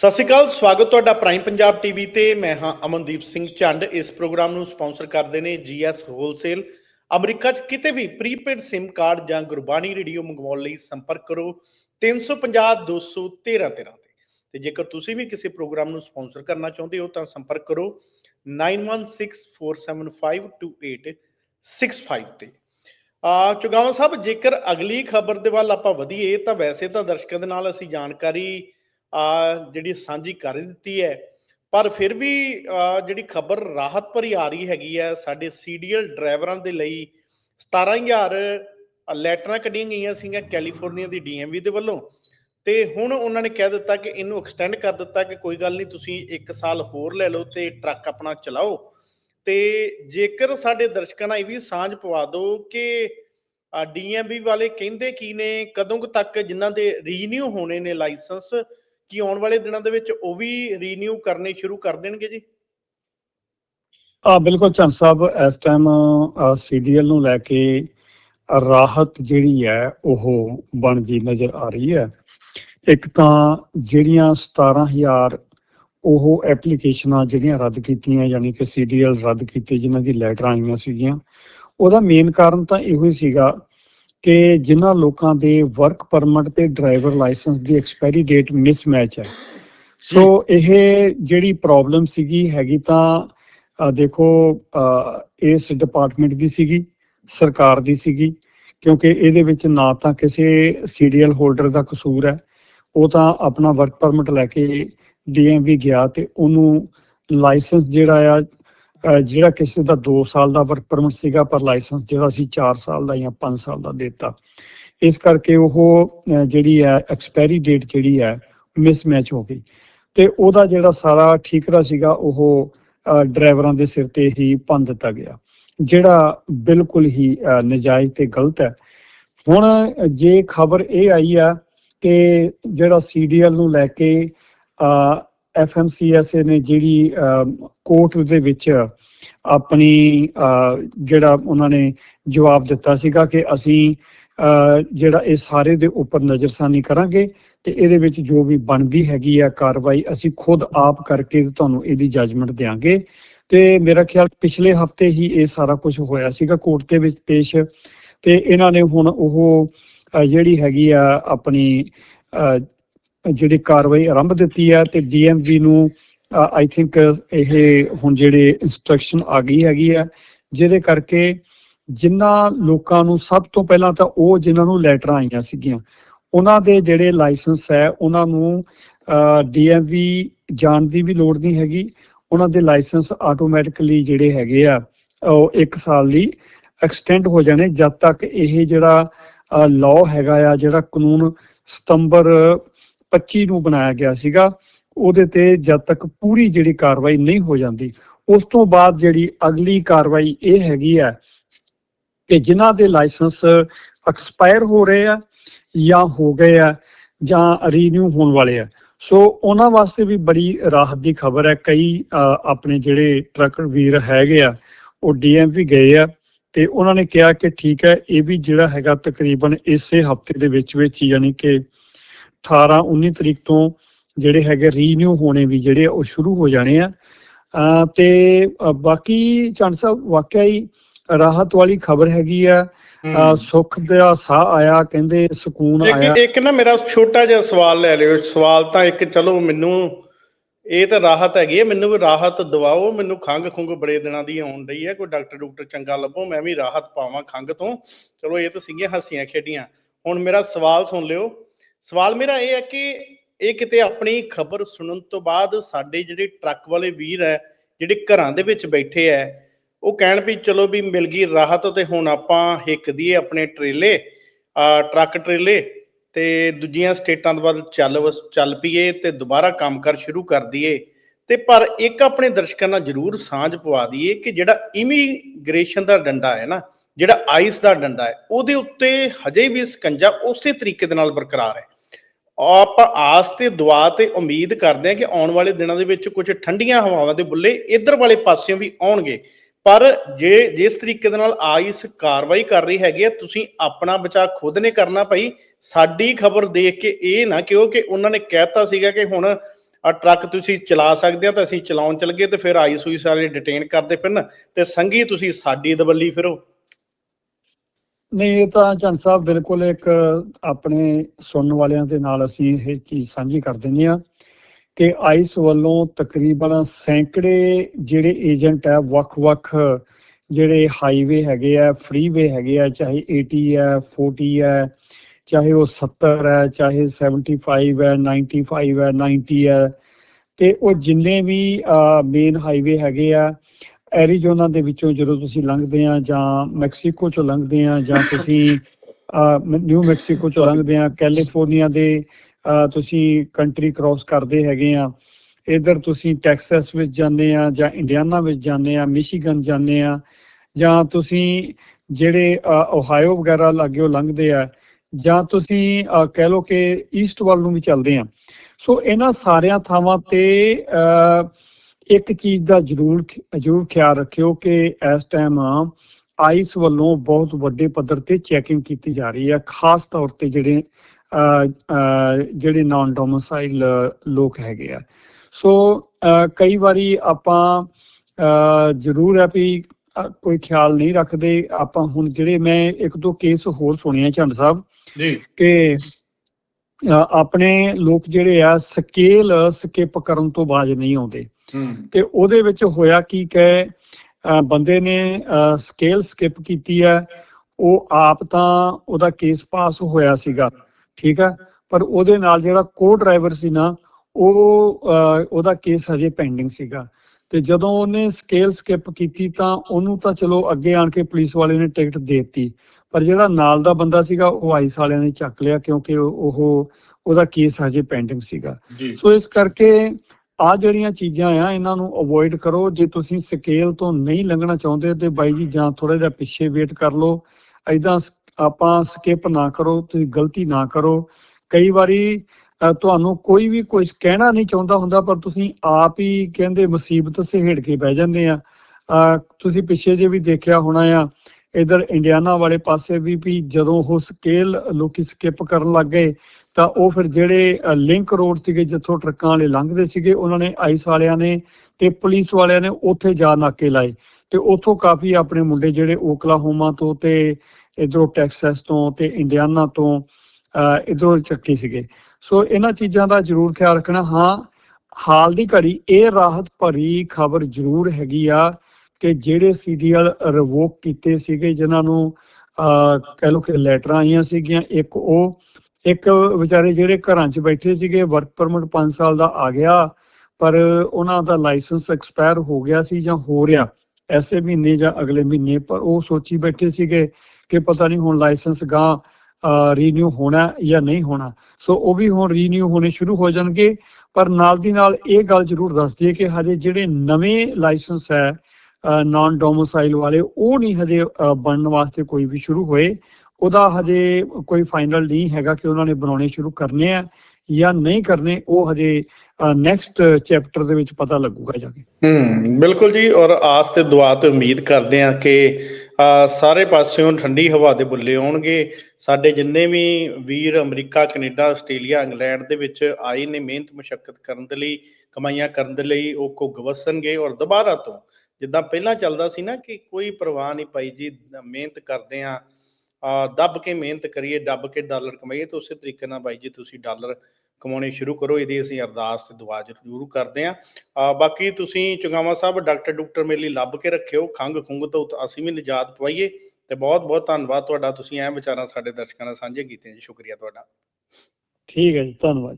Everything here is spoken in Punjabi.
ਸਤਿ ਸ਼੍ਰੀ ਅਕਾਲ, ਸਵਾਗਤ ਤੁਹਾਡਾ ਪ੍ਰਾਈਮ ਪੰਜਾਬ ਟੀਵੀ ਤੇ। ਮੈਂ ਹਾਂ ਅਮਨਦੀਪ ਸਿੰਘ ਝੰਡ। ਇਸ ਪ੍ਰੋਗਰਾਮ ਨੂੰ ਸਪਾਂਸਰ ਕਰਦੇ ਨੇ ਜੀਐਸ ਹੋਲਸੇਲ ਅਮਰੀਕਾ 'ਚ ਕਿਤੇ ਵੀ ਪ੍ਰੀਪੇਡ SIM ਕਾਰਡ ਜਾਂ ਗੁਰਬਾਣੀ ਰੇਡੀਓ ਮੰਗਵਾਉਣ ਲਈ ਸੰਪਰਕ ਕਰੋ 350 213 13 ਤੇ। ਤੇ ਜੇਕਰ ਤੁਸੀਂ ਵੀ ਕਿਸੇ ਪ੍ਰੋਗਰਾਮ ਨੂੰ ਸਪਾਂਸਰ ਕਰਨਾ ਚਾਹੁੰਦੇ ਹੋ ਤਾਂ ਸੰਪਰਕ ਕਰੋ 9164752865 ਤੇ। ਆ, ਚੁਗਾਵਾਂ ਸਾਹਿਬ, ਜੇਕਰ ਅਗਲੀ ਖਬਰ ਦੇ ਵੱਲ ਆਪਾਂ ਵਧੀਏ ਤਾਂ ਵੈਸੇ ਤਾਂ ਦਰਸ਼ਕਾਂ ਦੇ ਨਾਲ ਅਸੀਂ ਜਾਣਕਾਰੀ ਜਿਹੜੀ ਸਾਂਝੀ ਕਰ ਦਿੱਤੀ ਹੈ। ਪਰ ਫਿਰ ਵੀ ਜਿਹੜੀ ਖਬਰ ਰਾਹਤ ਭਰੀ ਆ ਰਹੀ ਹੈਗੀ ਹੈ, ਸਾਡੇ ਸੀਡੀਐਲ ਡਰਾਈਵਰਾਂ ਦੇ ਲਈ 17000 ਲੈਟਰਾਂ ਕੱਢੀਆਂ ਗਈਆਂ ਸੀਗੀਆਂ ਕੈਲੀਫੋਰਨੀਆ ਦੀ ਡੀਐਮਵੀ ਦੇ ਵੱਲੋਂ। ਤੇ ਹੁਣ ਉਹਨਾਂ ਨੇ ਕਹਿ ਦਿੱਤਾ ਕਿ ਇਹਨੂੰ ਐਕਸਟੈਂਡ ਕਰ ਦਿੱਤਾ ਕਿ ਕੋਈ ਗੱਲ ਨਹੀਂ, ਤੁਸੀਂ 1 ਸਾਲ ਹੋਰ ਲੈ ਲਓ ਤੇ ਟਰੱਕ ਆਪਣਾ ਚਲਾਓ। ਤੇ ਜੇਕਰ ਸਾਡੇ ਦਰਸ਼ਕਾਂ ਨਾਲ ਇਹ ਵੀ ਸਾਂਝ ਪਵਾ ਦਿਓ ਕਿ ਡੀਐਮਵੀ ਵਾਲੇ ਕਹਿੰਦੇ ਕੀ ਨੇ, ਕਦੋਂ ਤੱਕ ਜਿਨ੍ਹਾਂ ਦੇ ਰੀਨਿਊ ਹੋਣੇ ਨੇ ਲਾਇਸੈਂਸ ਕੀ ਆਉਣ ਵਾਲੇ ਦਿਨਾਂ ਦੇ ਵਿੱਚ ਉਹ ਵੀ ਰੀਨਿਊ ਕਰਨੇ ਸ਼ੁਰੂ ਕਰ ਦੇਣਗੇ ਜੀ? ਆ ਬਿਲਕੁਲ ਚੰਦ ਸਾਹਿਬ, ਇਸ ਟਾਈਮ ਸੀਡੀਐਲ ਨੂੰ ਲੈ ਕੇ ਰਾਹਤ ਜਿਹੜੀ ਹੈ, ਉਹ ਬਣਦੀ ਨਜ਼ਰ ਆ ਰਹੀ ਹੈ। ਇੱਕ ਤਾਂ ਜਿਹੜੀਆਂ 17000 ਉਹ ਐਪਲੀਕੇਸ਼ਨਾਂ ਜਿਹੜੀਆਂ ਰੱਦ ਕੀਤੀਆਂ, ਯਾਨੀ ਕਿ ਸੀਡੀਐਲ ਰੱਦ ਕੀਤੇ, ਜਿਨ੍ਹਾਂ ਦੀ ਲੈਟਰਾਂ ਆਈਆਂ ਸੀਗੀਆਂ, ਉਹਦਾ ਮੇਨ ਕਾਰਨ ਤਾਂ ਇਹੋ ਹੀ ਸੀਗਾ ਕਿ ਜਿਨ੍ਹਾਂ ਲੋਕਾਂ ਦੇ ਵਰਕ ਪਰਮਿਟ ਤੇ ਡਰਾਈਵਰ ਲਾਇਸੈਂਸ ਦੀ ਐਕਸਪਾਇਰੀ ਡੇਟ ਮਿਸਮੈਚ ਹੈ। ਸੋ ਇਹ ਜਿਹੜੀ ਪ੍ਰੋਬਲਮ ਸੀਗੀ ਹੈਗੀ ਤਾਂ ਦੇਖੋ ਇਸ ਡਿਪਾਰਟਮੈਂਟ ਦੀ ਸੀਗੀ ਸਰਕਾਰ ਦੀ ਸੀਗੀ ਕਿਉਂਕਿ ਇਹਦੇ ਵਿੱਚ ਨਾ ਤਾਂ ਕਿਸੇ ਸੀਰੀਅਲ ਹੋਲਡਰ ਦਾ ਕਸੂਰ ਹੈ ਉਹ ਤਾਂ ਆਪਣਾ ਵਰਕ ਪਰਮਿਟ ਲੈ ਕੇ ਡੀਐਮਵੀ ਗਿਆ ਤੇ ਉਹਨੂੰ ਲਾਇਸੈਂਸ ਜਿਹੜਾ ਆ ਜਿਹੜਾ ਕਿਸੇ ਦਾ 2 ਸਾਲ ਦਾ ਵਰਕ ਪਰਮਿਟ ਸੀਗਾ ਪਰ ਲਾਇਸੈਂਸ ਜਿਹੜਾ ਸੀ 4 ਸਾਲ ਦਾ ਜਾਂ 5 ਸਾਲ ਦਾ ਦਿੱਤਾ। ਇਸ ਕਰਕੇ ਉਹ ਜਿਹੜੀ ਹੈ ਐਕਸਪਾਇਰੀ ਡੇਟ ਜਿਹੜੀ ਹੈ ਮਿਸਮੈਚ ਹੋ ਗਈ। ਤੇ ਉਹਦਾ ਜਿਹੜਾ ਸਾਰਾ ਠੀਕਰਾ ਸੀਗਾ ਉਹ ਡਰਾਈਵਰਾਂ ਦੇ ਸਿਰ ਤੇ ਹੀ ਭੰਨ ਦਿੱਤਾ ਗਿਆ। ਜਿਹੜਾ ਬਿਲਕੁਲ ਹੀ ਅ, ਨਜਾਇਜ਼ ਤੇ ਗਲਤ ਹੈ। ਹੁਣ ਜੇ ਖਬਰ ਇਹ ਆਈ ਆ ਕਿ ਜਿਹੜਾ ਸੀਡੀਐਲ ਨੂੰ ਲੈ ਕੇ ਐਫਐਮਸੀਐਸਏ ਨੇ ਜਿਹੜੀ ਕੋਰਟ ਦੇ ਵਿੱਚ ਆਪਣੀ ਜਿਹੜਾ ਉਹਨਾਂ ਨੇ ਜਵਾਬ ਦਿੱਤਾ ਸੀਗਾ ਕਿ ਅਸੀਂ ਜਿਹੜਾ ਇਹ ਸਾਰੇ ਦੇ ਉੱਪਰ ਨਜ਼ਰਸਾਨੀ ਕਰਾਂਗੇ ਤੇ ਇਹਦੇ ਵਿੱਚ ਜੋ ਵੀ ਬਣਦੀ ਹੈਗੀ ਆ ਕਾਰਵਾਈ ਅਸੀਂ ਖੁਦ ਆਪ ਕਰਕੇ ਤੁਹਾਨੂੰ ਇਹਦੀ ਜੱਜਮੈਂਟ ਦੇਾਂਗੇ ਤੇ ਮੇਰਾ ਖਿਆਲ ਪਿਛਲੇ ਹਫ਼ਤੇ ਹੀ ਇਹ ਸਾਰਾ ਕੁਝ ਹੋਇਆ ਸੀਗਾ ਕੋਰਟ ਦੇ ਵਿੱਚ ਪੇਸ਼ ਤੇ ਇਹਨਾਂ ਨੇ ਹੁਣ ਉਹ ਜਿਹੜੀ ਹੈਗੀ ਆ ਆਪਣੀ ਅ, ਜਿਹੜੀ ਕਾਰਵਾਈ ਆਰੰਭ ਦਿੱਤੀ ਆ ਤੇ ਡੀਐਮਵੀ ਨੂੰ ਆਈ ਥਿੰਕ ਇਹ ਹੁਣ ਜਿਹੜੇ ਇਨਸਟਰਕਸ਼ਨ ਆ ਗਈ ਹੈਗੀ ਆ, ਜਿਹਦੇ ਕਰਕੇ ਜਿਨ੍ਹਾਂ ਲੋਕਾਂ ਨੂੰ ਸਭ ਤੋਂ ਪਹਿਲਾਂ ਤਾਂ ਉਹ ਜਿਨ੍ਹਾਂ ਨੂੰ ਲੈਟਰਾਂ ਆਈਆਂ ਸੀਗੀਆਂ, ਉਹਨਾਂ ਦੇ ਜਿਹੜੇ ਲਾਇਸੈਂਸ ਹੈ, ਉਹਨਾਂ ਨੂੰ ਡੀਐਮਵੀ ਜਾਣ ਦੀ ਵੀ ਲੋੜ ਨਹੀਂ ਹੈਗੀ, ਉਹਨਾਂ ਦੇ ਲਾਇਸੈਂਸ ਆਟੋਮੈਟਿਕਲੀ ਜਿਹੜੇ ਹੈਗੇ ਆ, ਉਹ 1 ਸਾਲ ਲਈ ਐਕਸਟੈਂਡ ਹੋ ਜਾਣੇ, ਜਦ ਤੱਕ ਇਹ ਜਿਹੜਾ ਲਾਅ ਹੈਗਾ ਆ, ਜਿਹੜਾ ਕਾਨੂੰਨ ਸਤੰਬਰ 25 ਨੂੰ ਬਣਾਇਆ ਗਿਆ ਸੀਗਾ ਉਹਦੇ ਤੇ ਜਦ ਤੱਕ ਪੂਰੀ ਜਿਹੜੀ ਕਾਰਵਾਈ ਨਹੀਂ ਹੋ ਜਾਂਦੀ, ਉਸ ਤੋਂ ਬਾਅਦ ਜਿਹੜੀ ਅਗਲੀ ਕਾਰਵਾਈ ਇਹ ਹੈਗੀ ਹੈ ਕਿ ਜਿਨ੍ਹਾਂ ਦੇ ਲਾਇਸੈਂਸ ਐਕਸਪਾਇਰ ਹੋ ਰਹੇ ਆ ਜਾਂ ਹੋ ਗਏ ਆ ਜਾਂ ਰੀਨਿਊ ਹੋਣ ਵਾਲੇ ਆ। ਸੋ ਉਹਨਾਂ ਵਾਸਤੇ ਵੀ ਬੜੀ ਰਾਹਤ ਦੀ ਖਬਰ ਹੈ। ਕਈ ਆਪਣੇ ਜਿਹੜੇ ਟਰੱਕ ਵੀਰ ਹੈਗੇ ਆ, ਉਹ ਡੀਐਮਵੀ ਗਏ ਆ ਤੇ ਉਹਨਾਂ ਨੇ ਕਿਹਾ ਕਿ ਠੀਕ ਹੈ, ਇਹ ਵੀ ਜਿਹੜਾ ਹੈਗਾ ਤਕਰੀਬਨ ਇਸੇ ਹਫ਼ਤੇ ਦੇ ਵਿੱਚ ਵਿੱਚ ਯਾਨੀ ਕਿ 18 19 ਤਰੀਕ ਤੋਂ ਜਿਹੜੇ ਹੈਗੇ ਰੀਨਿਊ ਹੋਣੇ ਵੀ ਜਿਹੜੇ ਉਹ ਸ਼ੁਰੂ ਹੋ ਜਾਣੇ ਆ। ਤੇ ਬਾਕੀ ਚੰਦ ਸਾਹਿਬ ਵਾਕਿਆ ਹੀ ਰਾਹਤ ਵਾਲੀ ਖਬਰ ਹੈਗੀ ਆ। ਸੁੱਖ ਦਾ ਸਾਹ ਆਇਆ ਕਹਿੰਦੇ ਸਕੂਨ ਆਇਆ। ਇੱਕ ਨਾ ਮੇਰਾ ਛੋਟਾ ਜਿਹਾ ਸਵਾਲ ਲੈ ਲਿਓ। ਸਵਾਲ ਤਾਂ ਇੱਕ ਚਲੋ ਮੈਨੂੰ ਇਹ ਤਾਂ ਰਾਹਤ ਹੈਗੀ ਹੈ ਮੈਨੂੰ ਵੀ ਰਾਹਤ ਦਿਵਾਓ। ਮੈਨੂੰ ਖੰਗ ਖੁੰਗ ਬੜੇ ਦਿਨਾਂ ਦੀ ਆਉਣ ਰਹੀ ਹੈ ਕੋਈ ਡਾਕਟਰ ਡਾਕਟਰ ਚੰਗਾ ਲੱਭੋ ਮੈਂ ਵੀ ਰਾਹਤ ਪਾਵਾਂ ਖੰਗ ਤੋਂ। ਚਲੋ ਇਹ ਤਾਂ ਸੀਗੀਆਂ ਹੱਸੀਆਂ ਖੇਡੀਆਂ। ਹੁਣ ਮੇਰਾ ਸਵਾਲ ਸੁਣ ਲਿਓ। ਸਵਾਲ ਮੇਰਾ ਇਹ ਹੈ ਕਿ ਇਹ ਕਿਤੇ ਆਪਣੀ ਖਬਰ ਸੁਣਨ ਤੋਂ ਬਾਅਦ ਸਾਡੇ ਜਿਹੜੇ ਟਰੱਕ ਵਾਲੇ ਵੀਰ ਹੈ, ਜਿਹੜੇ ਘਰਾਂ ਦੇ ਵਿੱਚ ਬੈਠੇ ਹੈ, ਉਹ ਕਹਿਣ ਵੀ ਚਲੋ ਵੀ ਮਿਲ ਗਈ ਰਾਹਤ ਤੇ ਹੁਣ ਆਪਾਂ ਹਿੱਕ ਦੀਏ ਆਪਣੇ ਟਰੇਲੇ ਟਰੱਕ ਟਰੇਲੇ ਤੇ ਦੂਜੀਆਂ ਸਟੇਟਾਂ ਦੇ ਵੱਲ ਚੱਲ ਵਸ- ਚੱਲ ਪਈਏ ਤੇ ਦੁਬਾਰਾ ਕੰਮ ਕਰ ਸ਼ੁਰੂ ਕਰ ਦਈਏ। ਤੇ ਪਰ ਇੱਕ ਆਪਣੇ ਦਰਸ਼ਕਾਂ ਨਾਲ ਜ਼ਰੂਰ ਸਾਂਝ ਪਵਾ ਦਈਏ ਕਿ ਜਿਹੜਾ ਇਮੀਗ੍ਰੇਸ਼ਨ ਦਾ ਡੰਡਾ ਹੈ ਨਾ, ਜਿਹੜਾ ਆਈਸ ਦਾ ਡੰਡਾ ਹੈ, ਉਹਦੇ ਉੱਤੇ ਹਜੇ ਵੀ ਸਕੰਜਾ ਉਸੇ ਤਰੀਕੇ ਦੇ ਨਾਲ ਬਰਕਰਾਰ ਹੈ। ਆਪਾਂ ਆਸ ਤੇ ਦੁਆ ਤੇ ਉਮੀਦ ਕਰਦੇ ਹਾਂ ਕਿ ਆਉਣ ਵਾਲੇ ਦਿਨਾਂ ਦੇ ਵਿੱਚ ਕੁਝ ਠੰਡੀਆਂ ਹਵਾਵਾਂ ਦੇ ਬੁੱਲੇ ਇਧਰ ਵਾਲੇ ਪਾਸਿਓਂ ਵੀ ਆਉਣਗੇ। ਪਰ ਜੇ, ਜਿਸ ਤਰੀਕੇ ਦੇ ਨਾਲ ਆਈਸ ਕਾਰਵਾਈ ਕਰ ਰਹੀ ਹੈਗੀ ਹੈ, ਤੁਸੀਂ ਆਪਣਾ ਬਚਾਅ ਖੁਦ ਨੇ ਕਰਨਾ ਭਾਈ। ਸਾਡੀ ਖਬਰ ਦੇਖ ਕੇ ਇਹ ਨਾ ਕਿਉਂ ਕਿ ਉਹਨਾਂ ਨੇ ਕਹਿਤਾ ਸੀਗਾ ਕਿ ਹੁਣ ਆ ਟਰੱਕ ਤੁਸੀਂ ਚਲਾ ਸਕਦੇ ਆ ਤਾਂ ਅਸੀਂ ਚਲਾਉਣ ਚੱਲ ਗਏ ਤੇ ਫਿਰ ਆਈਸ ਸੂਈ ਸਾਰੇ ਡਿਟੇਨ ਕਰਦੇ ਫਿਰਨ ਤੇ ਸੰਗੀ ਤੁਸੀਂ ਸਾਡੀ ਦਵੱਲੀ ਫਿਰੋ। ਨਹੀਂ, ਇਹ ਤਾਂ ਚੰਦ ਸਾਹਿਬ ਬਿਲਕੁਲ ਇੱਕ ਆਪਣੇ ਸੁਣਨ ਵਾਲਿਆਂ ਦੇ ਨਾਲ ਅਸੀਂ ਇਹ ਚੀਜ਼ ਸਾਂਝੀ ਕਰ ਦਿੰਦੇ ਆ ਕਿ ਆਈਸ ਵੱਲੋਂ ਤਕਰੀਬਨ ਸੈਂਕੜੇ ਜਿਹੜੇ ਏਜੰਟ ਹੈ, ਵੱਖ-ਵੱਖ ਜਿਹੜੇ ਹਾਈਵੇ ਹੈਗੇ ਆ, ਫ੍ਰੀਵੇ ਹੈਗੇ ਆ, ਚਾਹੇ 80 ਹੈ 40 ਹੈ, ਚਾਹੇ ਉਹ 70 ਹੈ, ਚਾਹੇ 75 ਹੈ 95 ਹੈ 90 ਹੈ, ਤੇ ਉਹ ਜਿੰਨੇ ਵੀ ਮੇਨ ਹਾਈਵੇ ਹੈਗੇ ਆ ਐਰੀਜ਼ੋਨਾ ਦੇ ਵਿੱਚੋਂ ਜਦੋਂ ਤੁਸੀਂ ਲੰਘਦੇ ਆ ਜਾਂ ਮੈਕਸੀਕੋ ਚੋਂ ਲੰਘਦੇ ਆ ਜਾਂ ਤੁਸੀਂ ਨਿਊ ਮੈਕਸੀਕੋ ਚੋਂ ਲੰਘਦੇ ਆ ਕੈਲੀਫੋਰਨੀਆ ਦੇ ਤੁਸੀਂ ਕੰਟਰੀ ਕ੍ਰਾਸ ਕਰਦੇ ਹੈਗੇ ਆ ਇਧਰ ਤੁਸੀਂ ਟੈਕਸਸ ਵਿੱਚ ਜਾਂਦੇ ਆ ਜਾਂ ਇੰਡੀਆਨਾ ਵਿੱਚ ਜਾਂਦੇ ਆ ਮਿਸ਼ੀਗਨ ਜਾਂਦੇ ਆ ਜਾਂ ਤੁਸੀਂ ਜਿਹੜੇ ਓਹਾਇਓ ਵਗੈਰਾ ਲਾਗਿਓ ਲੰਘਦੇ ਆ ਜਾਂ ਤੁਸੀਂ ਕਹਿ ਲਓ ਕਿ ਈਸਟ ਵੱਲ ਨੂੰ ਵੀ ਚੱਲਦੇ ਆ। ਸੋ ਇਹਨਾਂ ਸਾਰਿਆਂ ਥਾਵਾਂ ਤੇ ਅਹ, ਇੱਕ ਚੀਜ਼ ਦਾ ਜ਼ਰੂਰ ਜ਼ਰੂਰ ਖਿਆਲ ਰੱਖਿਓ ਕਿ ਇਸ ਟਾਈਮ ਆਈਸ ਵੱਲੋਂ ਬਹੁਤ ਵੱਡੇ ਪੱਧਰ ਤੇ ਚੈਕਿੰਗ ਕੀਤੀ ਜਾ ਰਹੀ ਹੈ। ਖਾਸ ਤੌਰ ਤੇ ਜਿਹੜੇ ਜਿਹੜੇ ਨਾਨ ਡੋਮਿਸਾਈਲ ਲੋਕ ਹੈਗੇ ਆ। ਸੋ ਕਈ ਵਾਰੀ ਆਪਾਂ ਜ਼ਰੂਰ ਹੈ ਵੀ ਕੋਈ ਖਿਆਲ ਨਹੀਂ ਰੱਖਦੇ। ਆਪਾਂ ਹੁਣ ਜਿਹੜੇ ਮੈਂ ਇੱਕ ਦੋ ਕੇਸ ਹੋਰ ਸੁਣਿਆ ਝੰਡ ਸਾਹਿਬ ਜੀ। ਕਿ ਆਪਣੇ ਲੋਕ ਜਿਹੜੇ ਆ ਸਕੇਲ ਸਕਿਪ ਕਰਨ ਤੋਂ ਬਾਜ ਨਹੀਂ ਆਉਂਦੇ। ਤੇ ਉਹਦੇ ਵਿੱਚ ਹੋਇਆ ਕੀ ਕਿ ਬੰਦੇ ਨੇ ਸਕੇਲ ਸਕਿਪ ਕੀਤੀ ਹੈ। ਉਹ ਆਪ ਤਾਂ ਉਹਦਾ ਕੇਸ ਪਾਸ ਹੋਇਆ ਸੀਗਾ ਠੀਕ ਹੈ? ਪਰ ਉਹਦੇ ਨਾਲ ਜਿਹੜਾ ਕੋ ਡਰਾਈਵਰ ਸੀ ਨਾ ਉਹ ਉਹਦਾ ਕੇਸ ਹਜੇ ਪੈਂਡਿੰਗ ਸੀਗਾ। ਤੇ ਜਦੋਂ ਉਹਨੇ ਸਕੇਲ ਸਕਿਪ ਕੀਤੀ ਤਾਂ ਉਹਨੂੰ ਤਾਂ ਚਲੋ ਅੱਗੇ ਆਣ ਕੇ ਪੁਲਿਸ ਵਾਲੇ ਨੇ ਟਿਕਟ ਦੇ ਦਿੱਤੀ। ਪਰ ਜਿਹੜਾ ਨਾਲ ਦਾ ਬੰਦਾ ਸੀਗਾ ਉਹ ਆਈਸ ਵਾਲਿਆਂ ਨੇ ਚੱਕ ਲਿਆ ਕਿਉਂਕਿ ਉਹ ਉਹ- ਉਹਦਾ ਕੇਸ ਹਜੇ ਪੈਂਡਿੰਗ ਸੀਗਾ। ਸੋ ਇਸ ਕਰਕੇ ਆ ਜਿਹੜੀਆਂ ਚੀਜ਼ਾਂ ਆ, ਇਹਨਾਂ ਨੂੰ ਅਵੋਇਡ ਕਰੋ। ਜੇ ਤੁਸੀਂ ਸਕੇਲ ਤੋਂ ਨਹੀਂ ਲੰਘਣਾ ਚਾਹੁੰਦੇ ਤੇ ਬਾਈ ਜੀ ਜਾਂ ਥੋੜਾ ਜਿਹਾ ਪਿੱਛੇ ਵੇਟ ਕਰ ਲਓ। ਐਦਾਂ ਆਪਾਂ ਸਕਿਪ ਨਾ ਕਰੋ, ਤੁਸੀਂ ਗਲਤੀ ਨਾ ਕਰੋ। ਕਈ ਵਾਰੀ ਤੁਹਾਨੂੰ ਕੋਈ ਵੀ ਕੁਝ ਕਹਿਣਾ ਨਹੀਂ ਚਾਹੁੰਦਾ ਹੁੰਦਾ, ਪਰ ਤੁਸੀਂ ਆਪ ਹੀ ਕਹਿੰਦੇ ਮੁਸੀਬਤ ਸਹੇੜ ਕੇ ਬਹਿ ਜਾਂਦੇ ਆ। ਤੁਸੀਂ ਪਿੱਛੇ ਜੇ ਵੀ ਦੇਖਿਆ ਹੋਣਾ ਆ, ਇਧਰ ਇੰਡੀਆਨਾ ਵਾਲੇ ਪਾਸੇ ਵੀ ਵੀ ਜਦੋਂ ਉਹ ਸਕੇਲ ਲੋਕੀ ਸਕਿਪ ਕਰਨ ਲੱਗ ਗਏ ਤਾਂ ਉਹ ਫਿਰ ਜਿਹੜੇ ਲਿੰਕ ਰੋਡ ਸੀਗੇ ਜਿੱਥੋਂ ਟਰੱਕਾਂ ਵਾਲੇ ਲੰਘਦੇ ਸੀਗੇ, ਉਹਨਾਂ ਨੇ ਆਈਸ ਵਾਲਿਆਂ ਨੇ ਤੇ ਪੁਲਿਸ ਵਾਲਿਆਂ ਨੇ ਉੱਥੇ ਜਾ ਨਾਕੇ ਲਾਏ ਤੇ ਉੱਥੋਂ ਕਾਫੀ ਆਪਣੇ ਮੁੰਡੇ ਜਿਹੜੇ ਓਕਲਾਹੋਮਾ ਤੋਂ ਤੇ ਇਧਰੋਂ ਟੈਕਸਸ ਤੋਂ ਤੇ ਇੰਡੀਆਨਾ ਤੋਂ ਇਧਰੋਂ ਚੱਕੇ ਸੀਗੇ। ਸੋ ਇਹਨਾਂ ਚੀਜ਼ਾਂ ਦਾ ਜ਼ਰੂਰ ਖਿਆਲ ਰੱਖਣਾ। ਹਾਂ, ਹਾਲ ਦੀ ਘੜੀ ਇਹ ਰਾਹਤ ਭਰੀ ਖਬਰ ਜ਼ਰੂਰ ਹੈਗੀ ਆ ਕਿ ਜਿਹੜੇ ਸੀਰੀਅਲ ਰਿਵੋਕ ਕੀਤੇ ਸੀਗੇ, ਜਿਨ੍ਹਾਂ ਨੂੰ ਕਹਿ ਲੋ ਕਿ ਲੈਟਰਾਂ ਆਈਆਂ ਸੀਗੀਆਂ, ਇੱਕ ਉਹ ਇੱਕ ਵਿਚਾਰੇ ਜਿਹੜੇ ਘਰਾਂ 'ਚ ਬੈਠੇ ਸੀਗੇ ਵਰਕ ਪਰਮਿਟ 5 ਸਾਲ ਦਾ ਆ ਗਿਆ, ਪਰ ਉਹਨਾਂ ਦਾ ਲਾਇਸੈਂਸ ਐਕਸਪਾਇਰ ਹੋ ਗਿਆ ਸੀ ਜਾਂ ਹੋ ਰਿਹਾ, ਐਸੇ ਮਹੀਨੇ ਜਾਂ ਅਗਲੇ ਮਹੀਨੇ, ਪਰ ਉਹ ਸੋਚੀ ਬੈਠੇ ਸੀਗੇ ਕਿ ਪਤਾ ਨਹੀਂ ਹੁਣ ਲਾਇਸੈਂਸ ਗਾਂ ਰੀਨਿਊ ਹੋਣਾ ਜਾਂ ਨਹੀਂ ਹੋਣਾ। ਸੋ ਉਹ ਵੀ ਹੁਣ ਰੀਨਿਊ ਹੋਣੇ ਸ਼ੁਰੂ ਹੋ ਜਾਣਗੇ, ਪਰ ਨਾਲ ਦੀ ਨਾਲ ਇਹ ਗੱਲ ਜ਼ਰੂਰ ਦੱਸ ਦਈਏ ਕਿ ਹਜੇ ਜਿਹੜੇ ਨਵੇਂ ਲਾਇਸੈਂਸ ਹੈ ਨਾਨ ਡੋਮਿਸਾਈਲ ਵਾਲੇ, ਉਹ ਨਹੀਂ ਹਜੇ ਬਣਨ ਵਾਸਤੇ ਕੋਈ ਵੀ ਸ਼ੁਰੂ ਹੋਏ। ਉਹਦਾ ਹਜੇ ਕੋਈ ਫਾਈਨਲ ਨਹੀਂ ਹੈਗਾ ਕਿ ਉਹਨਾਂ ਨੇ ਬਣਾਉਣੇ ਸ਼ੁਰੂ ਕਰਨੇ ਆ ਜਾਂ ਨਹੀਂ ਕਰਨੇ, ਉਹ ਹਜੇ ਨੈਕਸਟ ਚੈਪਟਰ ਦੇ ਵਿੱਚ ਪਤਾ ਲੱਗੂਗਾ ਜਾ ਕੇ। ਹੂੰ, ਬਿਲਕੁਲ ਜੀ, ਔਰ ਆਸ ਤੇ ਦੁਆ ਤੇ ਉਮੀਦ ਕਰਦੇ ਆ ਕਿ ਸਾਰੇ ਪਾਸਿਓਂ ਠੰਡੀ ਹਵਾ ਦੇ ਬੁੱਲੇ ਆਉਣਗੇ। ਸਾਡੇ ਜਿੰਨੇ ਵੀ ਵੀਰ ਅਮਰੀਕਾ, ਕੈਨੇਡਾ, ਆਸਟ੍ਰੇਲੀਆ, ਇੰਗਲੈਂਡ ਦੇ ਵਿੱਚ ਆਏ ਨੇ ਮਿਹਨਤ ਮੁਸ਼ਕਲ ਕਰਨ ਦੇ ਲਈ, ਕਮਾਈਆਂ ਕਰਨ ਦੇ ਲਈ, ਉਹ ਘੁੱਗ ਵਸਣਗੇ ਔਰ ਦੁਬਾਰਾ ਤੋਂ ਜਿੱਦਾਂ ਪਹਿਲਾਂ ਚੱਲਦਾ ਸੀ ਨਾ ਕਿ ਕੋਈ ਪਰਵਾਹ ਨਹੀਂ ਪਾਈ ਜੀ, ਮਿਹਨਤ ਕਰਦੇ ਆ ਆ ਦੱਬ ਕੇ ਮਿਹਨਤ ਕਰੀਏ, ਦੱਬ ਕੇ ਡਾਲਰ ਕਮਾਈਏ, ਤੇ ਉਸੇ ਤਰੀਕੇ ਨਾਲ ਬਾਈ ਜੀ ਤੁਸੀਂ ਡਾਲਰ ਕਮਾਉਣੇ ਸ਼ੁਰੂ ਕਰੋ, ਇਹਦੀ ਅਸੀਂ ਅਰਦਾਸ ਤੇ ਦੁਆ ਜ਼ਰੂਰ ਕਰਦੇ ਆ, ਬਾਕੀ ਤੁਸੀਂ ਚੁਗਾਵਾ ਸਾਹਿਬ, ਡਾਕਟਰ ਡਾਕਟਰ ਮੇਰੇ ਲਈ ਲੱਭ ਕੇ ਰੱਖਿਓ ਖੰਗ ਖੁੰਗ ਤੋਂ ਅਸੀਂ ਵੀ ਨਿਜਾਤ ਪਵਾਈਏ ਤੇ ਬਹੁਤ ਬਹੁਤ ਧੰਨਵਾਦ ਤੁਹਾਡਾ, ਤੁਸੀਂ ਐਂ ਵਿਚਾਰਾਂ ਸਾਡੇ ਦਰਸ਼ਕਾਂ ਨਾਲ ਸਾਂਝੇ ਕੀਤੇ ਜੀ, ਸ਼ੁਕਰੀਆ ਤੁਹਾਡਾ। ਠੀਕ ਹੈ ਜੀ, ਧੰਨਵਾਦ।